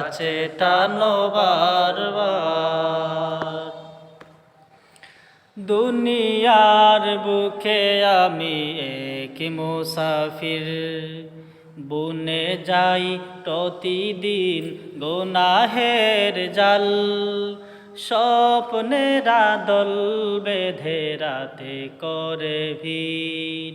কাছে টানো বারবার দুনিয়ার বুকে আমি এক মুসাফির। বুনে যাই প্রতিদিন গোনাহের জাল। স্বপ্নের আদল বেঁধে রাতে করে ভিড়।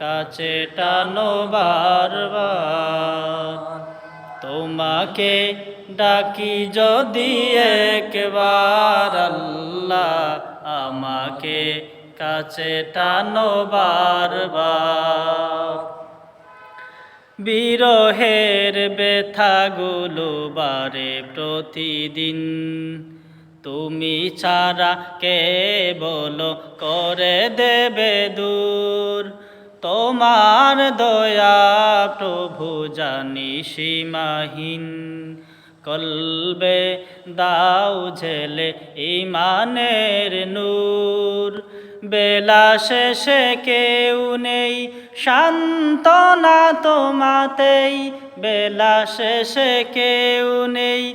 কাছে টানো বারবার তোমাকে ডাকি যদি একবার, আল্লাহ আমাকে কাছে টানো বারবার বিরহের ব্যথাগুলো বারে প্রতিদিন। তুমি ছাড়া কে বলো, করে দেবে দূর। তোমার দয়া, প্রভু জানি সীমাহীন। কলবে দাও ঝেলে ইমানের নূর। বেলা শেষে কেউ নেই শান্তনা তোমাতেই। বেলা শেষে কেউ নেই